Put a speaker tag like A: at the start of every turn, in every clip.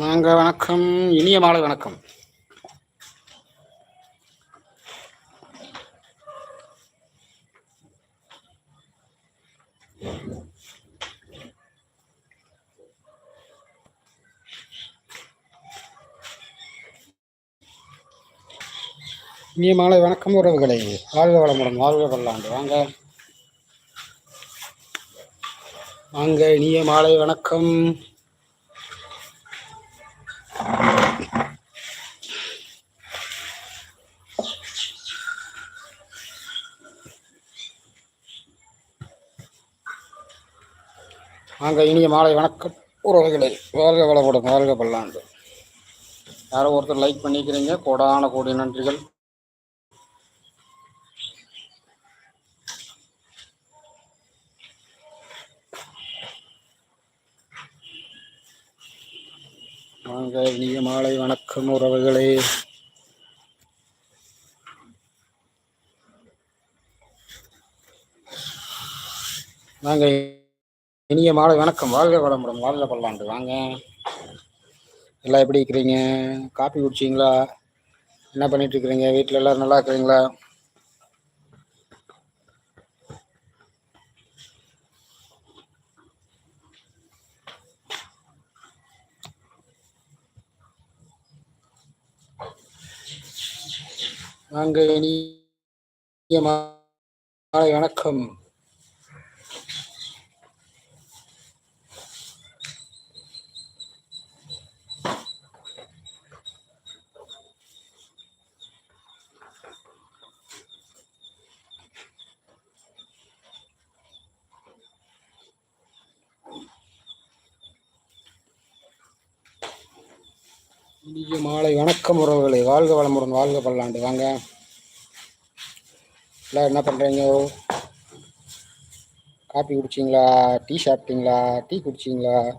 A: வாங்க வணக்கம் இனிய மாலை வணக்கம். இனிய மாலை வணக்கம் உறவுகளை. வாழ்க வளமுடன் வாழ்க வல்லாண்டு. வாங்க. வாங்க இனிய மாலை வணக்கம். வாங்க இனிய மாலை வணக்கம் உறவுகளை. வாழ்க வளமுடன் வாழ்க பல்லாண்டு யாரோ ஒருத்தர் லைக் பண்ணிக்கிறீங்க. கோடான கோடி நன்றிகள். வாங்க இனிய மாலை வணக்கம் உறவுகளே. வாங்க இனிய மாலை வணக்கம். வாழ்க வளமுடன் வாழ்க பல்லாண்டு வாங்க. எல்லாம் எப்படி இருக்கிறீங்க? காப்பி குடிச்சிங்களா? என்ன பண்ணிட்டு இருக்கிறீங்க? வீட்டில் எல்லாரும் நல்லா இருக்கிறீங்களா? நாங்கள் இனிய மாலை வணக்கம். இனிய மாலை வணக்கம் உறவுகளை. வாழ்க வளமுடன் வாழ்க பல்லாண்டு. வாங்க. எல்லாம் என்ன பண்ணுறீங்க காப்பி குடிச்சிங்களா? டீ சாப்பிட்டீங்களா? டீ குடிச்சிங்களா?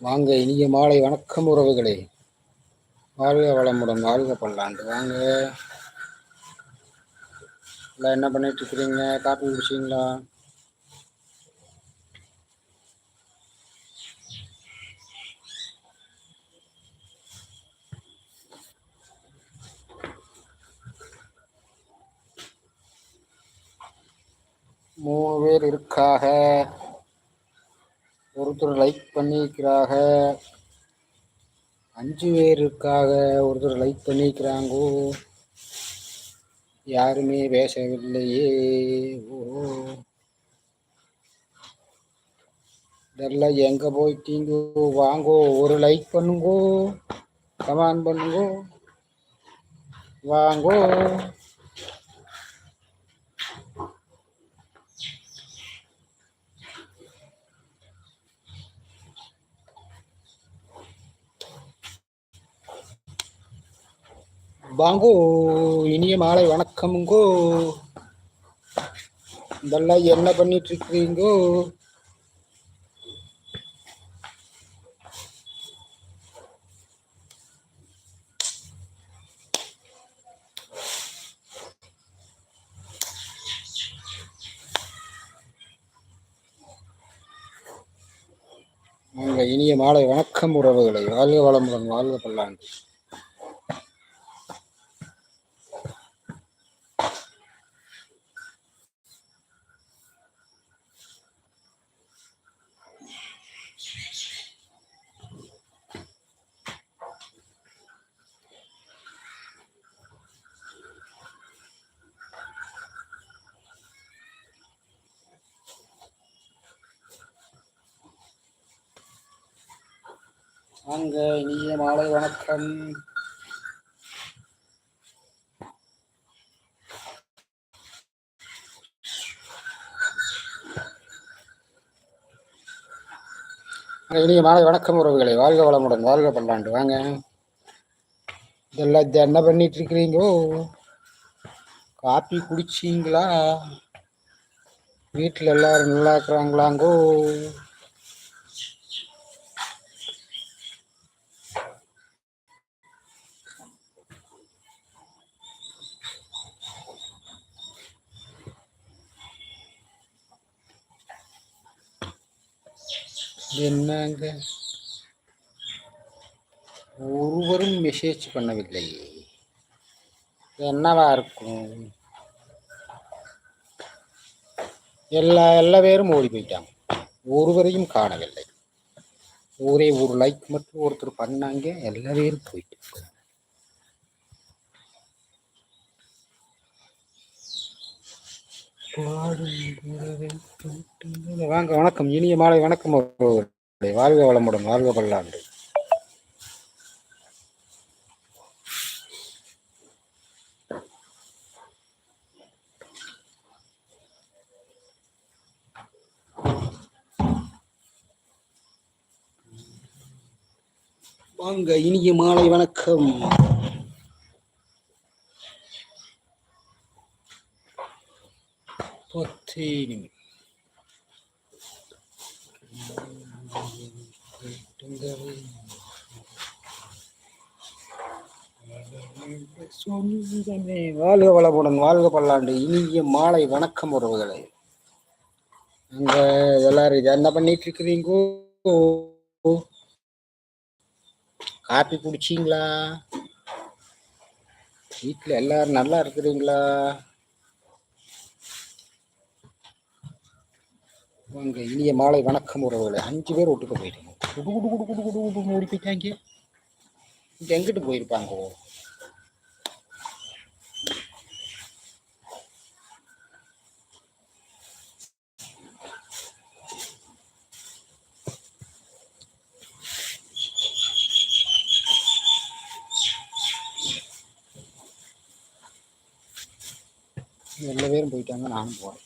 A: வாங்க இனிய மாலை வணக்கம் உறவுகளே. வாழ்க வளமுடன் வாழ்க பல்லாண்டு. வாங்க. எல்லாம் என்ன பண்ணிட்டு இருக்கிறீங்க? காப்பி குடிச்சிங்களா? மூணு பேர் இருக்காக. ஒருத்தர் லைக் பண்ணிக்கிறாங்க அஞ்சு பேருக்காக ஒருத்தர் லைக் பண்ணிக்கிறாங்கோ யாருமே பேசவில்லையே. ஓ. இதெல்லாம் எங்கே போயிட்டீங்கோ வாங்கோ. ஒரு லைக் பண்ணுங்கோ. கமான் பண்ணுங்கோ. வாங்கோ. வாங்கோ இனிய மாலை வணக்கமுங்கோ. இதெல்லாம் என்ன பண்ணிட்டு இருக்கிறீங்கோ இனிய மாலை வணக்கம் உறவுகளை. வாழ்க வளமுடன் வாழ்க பல்லாண்டு. வாங்க இனிய மாலை வணக்கம். இனிய மாலை வணக்கம் உறவுகளை. வாழ்க வளமுடன் வாழ்க பல்லாண்டு. வாங்க. இதெல்லாம் என்ன பண்ணிட்டு இருக்கிறீங்கோ? காப்பி குடிச்சிங்களா? வீட்டில் எல்லாரும் நல்லா இருக்கிறாங்களாங்கோ? என்னங்க? ஒருவரும் மெசேஜ் பண்ணவில்லை. என்னவா இருக்கும்? எல்லா எல்லா பேரும் ஓடி போயிட்டாங்க. ஒருவரையும் காணவில்லை. ஒரே ஒரு லைக் மட்டும் ஒருத்தர் பண்ணாங்க. எல்லா பேரும் போயிட்டு வாங்க வணக்கம். இனிய மாலை வணக்கம் வாழ்க வளமுடன் வாழ்க பல்லாண்டு வாங்க இனிய மாலை வணக்கம். பத்தே சொந்தமே வாழ்க வளமுடன் வாழ்க பல்லாண்டு இனிய மாலை வணக்கம் உறவுகளை. அங்க எல்லாரும் இதை என்ன பண்ணிட்டு இருக்கிறீங்கோ காப்பி குடிச்சீங்களா? வீட்டுல எல்லாரும் நல்லா இருக்கிறீங்களா? வாங்க இனிய மாலை வணக்கம் உறவுகளை. அஞ்சு பேர் ஒட்டுக்க போயிட்டாங்க குடு குடு குடு குடு குடு குடு ஓடி போயிட்டாங்க இங்க எங்கிட்டு போயிருப்பாங்க? எல்லா பேரும் போயிட்டாங்க நானும் போறேன்.